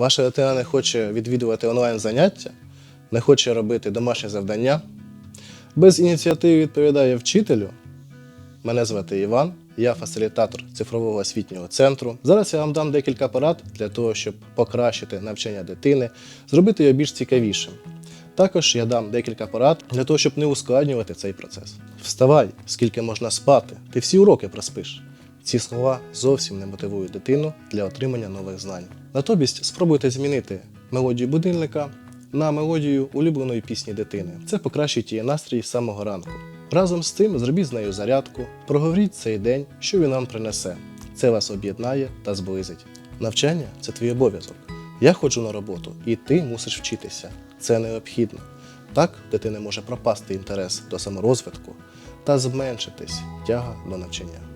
Ваша дитина не хоче відвідувати онлайн-заняття, не хоче робити домашні завдання. Без ініціативи відповідає вчителю. Мене звати Іван, я фасилітатор цифрового освітнього центру. Зараз я вам дам декілька порад для того, щоб покращити навчання дитини, зробити його більш цікавішим. Також я дам декілька порад для того, щоб не ускладнювати цей процес. Вставай, скільки можна спати, ти всі уроки проспиш. Ці слова зовсім не мотивують дитину для отримання нових знань. Натомість спробуйте змінити мелодію будильника на мелодію улюбленої пісні дитини. Це покращить її настрій з самого ранку. Разом з цим зробіть з нею зарядку, проговоріть цей день, що він вам принесе. Це вас об'єднає та зблизить. Навчання це твій обов'язок. Я ходжу на роботу, і ти мусиш вчитися. Це необхідно. Так в дитини може пропасти інтерес до саморозвитку та зменшитись тяга до навчання.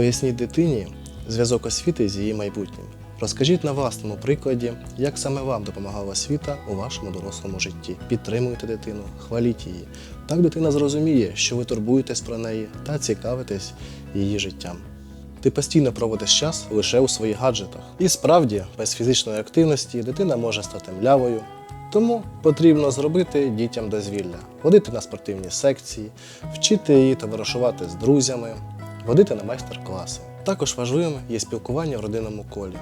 Поясніть дитині зв'язок освіти з її майбутнім. Розкажіть на власному прикладі, як саме вам допомагала освіта у вашому дорослому житті. Підтримуйте дитину, хваліть її. Так дитина зрозуміє, що ви турбуєтесь про неї та цікавитесь її життям. Ти постійно проводиш час лише у своїх гаджетах. І справді, без фізичної активності дитина може стати млявою. Тому потрібно зробити дітям дозвілля, водити на спортивні секції, вчити її товаришувати з друзями, водити на майстер-класи. Також важливим є спілкування в родинному колі.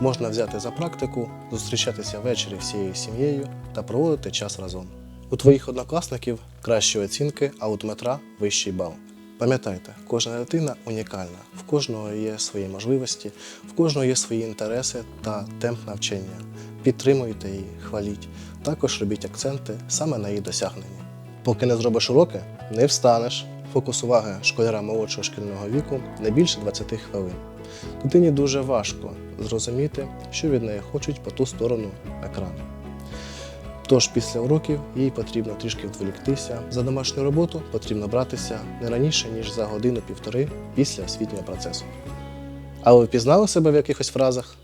Можна взяти за практику, зустрічатися ввечері всією сім'єю та проводити час разом. У твоїх однокласників кращі оцінки, а у Дмитра вищий бал. Пам'ятайте, кожна дитина унікальна, в кожного є свої можливості, в кожного є свої інтереси та темп навчання. Підтримуйте її, хваліть. Також робіть акценти саме на її досягнення. Поки не зробиш уроки, не встанеш. Фокус уваги школяра молодшого шкільного віку не більше 20 хвилин. Дитині дуже важко зрозуміти, що від неї хочуть по ту сторону екрану. Тож після уроків їй потрібно трішки відволіктися. За домашню роботу потрібно братися не раніше, ніж за годину-півтори після освітнього процесу. А ви впізнали себе в якихось фразах?